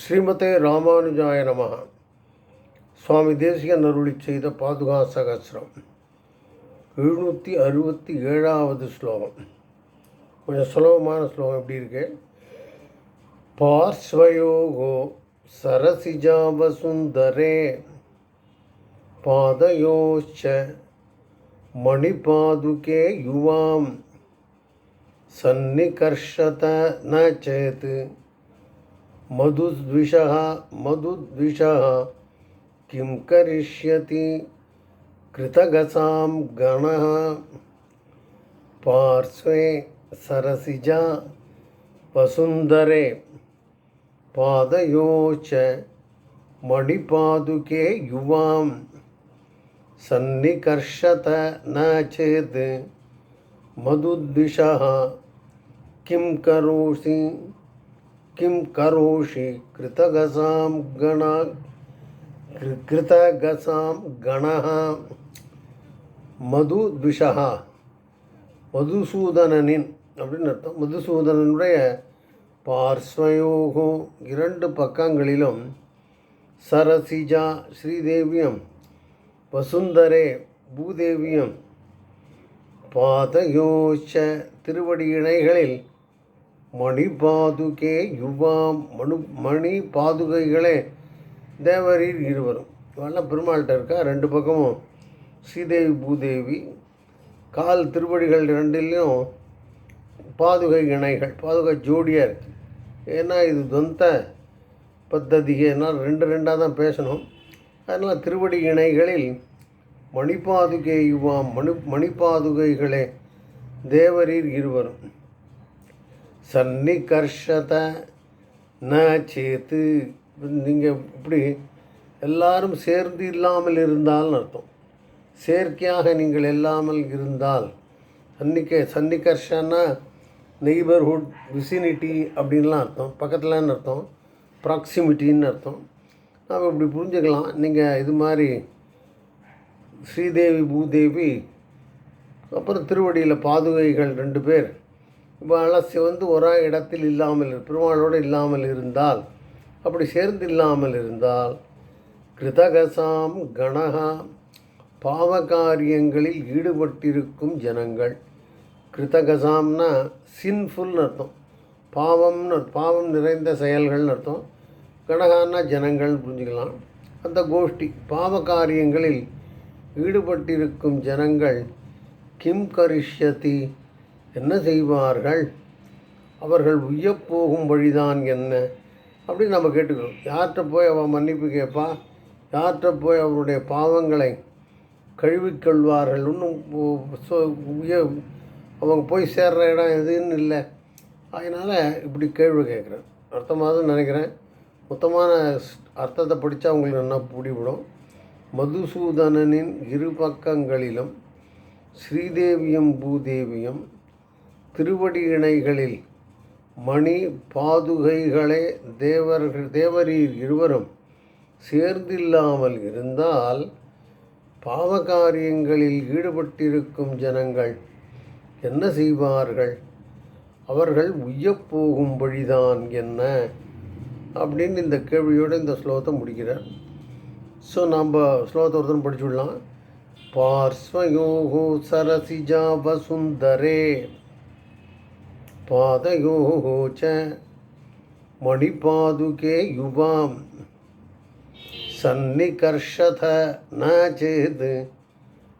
ஸ்ரீமதே ராமானுஜாய நம. சுவாமி தேசிகன் அருளி செய்த பாதுகா சகசிரம் எழுநூற்றி அறுபத்தி ஏழாவது ஸ்லோகம். கொஞ்சம் சுலபமான ஸ்லோகம் எப்படி இருக்கு? பார்ஸ்வயோகோ சரசிஜாவசுந்தரே பாதயோச்ச மணிபாதுகே யுவாம் சன்னிகர்ஷத ந मधुद्विषः मधुद्विषः, किं करिष्यति? कृतगसां गणः, पार्श्वे सरसिजा, वसुन्धरे, पादयो मणिपादुके युवां, सन्निकर्षत न चेत् मधुद्विषः, किं करोषि? किं करोषि कृतगसां गण कृ- कृतगसां गणः மது த்விஷா மதுசூதனனின் அப்படின்னு அர்த்தம் மதுசூதனனுடைய பார்ஸ்வயோகோ இரண்டு பக்கங்களிலும் சரசிஜா ஸ்ரீதேவியம் வசுந்தரே பூதேவியம் பாதயோச்ச திருவடி மணி பாதுகே யுவாம் மணு மணி பாதுகைகளே தேவரீர் இருவரும். இவெல்லாம் பெருமாள்கிட்ட இருக்கா? ரெண்டு பக்கமும். ஸ்ரீதேவி பூதேவி. கால் திருவடிகள் ரெண்டுலேயும் பாதுகை இணைகள் பாதுகை ஜோடியாக இருக்குது ஏன்னா இது தொந்த பத்ததிகைனால் ரெண்டு ரெண்டாக தான் பேசணும். அதனால் திருவடி இணைகளில் மணிப்பாதுகை யுவாம் மணி மணிப்பாதுகைகளே தேவரீர் இருவரும். சன்னிகர்ஷத ந சேத்து நீங்கள் இப்படி எல்லாரும் சேர்ந்து இல்லாமல் இருந்தால்னு அர்த்தம். செயற்கையாக நீங்கள் இல்லாமல் இருந்தால் சன்னிக்க சன்னிகர்ஷன்னா நெய்பர்ஹுட் விசினிட்டி அப்படின்லாம் அர்த்தம். பக்கத்தில்னு அர்த்தம். ப்ராக்சிமிட்டின்னு அர்த்தம். நாம் இப்படி புரிஞ்சுக்கலாம். நீங்கள் இது மாதிரி ஸ்ரீதேவி பூதேவி அப்புறம் திருவடியில் பாதுகைகள் ரெண்டு பேர். இவெல்லாம் வந்து ஒரே இடத்தில் இல்லாமல் பெருமாளோடு இல்லாமல் இருந்தால் அப்படி சேர்ந்து இல்லாமல் இருந்தால் கிருதகசாம் கணகா பாவகாரியங்களில் ஈடுபட்டிருக்கும் ஜனங்கள். கிருதகசாம்னா சின்ஃபுல்னு அர்த்தம். பாவம்னு பாவம் நிறைந்த செயல்கள்னு அர்த்தம். கணகான்னா ஜனங்கள் புரிஞ்சுக்கலாம். அந்த கோஷ்டி பாவ காரியங்களில் ஈடுபட்டிருக்கும் ஜனங்கள் கிம் கரிஷ்யதி என்ன செய்வார்கள்? அவர்கள் உய்யப்போகும் வழிதான் என்ன? அப்படின்னு நம்ம கேட்டுக்கிறோம். யார்கிட்ட போய் அவன் மன்னிப்பு கேட்பா? யார்கிட்ட போய் அவருடைய பாவங்களை கழுவிக்கொள்வார்கள் இன்னும் உ- அவங்க போய் சேர்ற இடம் எதுன்னு இல்லை. அதனால் இப்படி கேள்வி கேட்குறேன். அர்த்தமாக நினைக்கிறேன். மொத்தமான அர்த்தத்தை படித்தா அவங்களுக்கு நல்லா பிடிவிடும் மதுசூதனனின் இரு பக்கங்களிலும் ஸ்ரீதேவியும் பூதேவியும் திருவடியிணைகளில் மணி பாதுகைகளே தேவர்கள் தேவரீர் இருவரும் சேர்ந்தில்லாமல் இருந்தால் பாவகாரியங்களில் ஈடுபட்டிருக்கும் ஜனங்கள் என்ன செய்வார்கள்? அவர்கள் உய்யப்போகும் வழிதான் என்ன? அப்படின்னு இந்த கேள்வியோடு இந்த ஸ்லோகத்தை முடிக்கிறார். ஸோ நம்ம ஸ்லோகத்தை ஒருத்தரும் படிச்சுடலாம் பார்ஸ்வயோகோ சரசிஜா வசுந்தரே. பாதயோः च मणिपादुके युवां सन्निकर्षथ न चेत्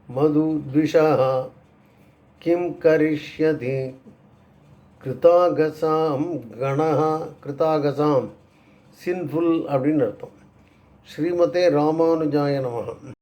मधुद्विषः किं करिष्यति கிருதாகசாம் கணஹா கிருதாகசாம் சின்ஃபுல் அப்படின்னு அர்த்தம் ஸ்ரீமதே ராமானுஜாய நமஹ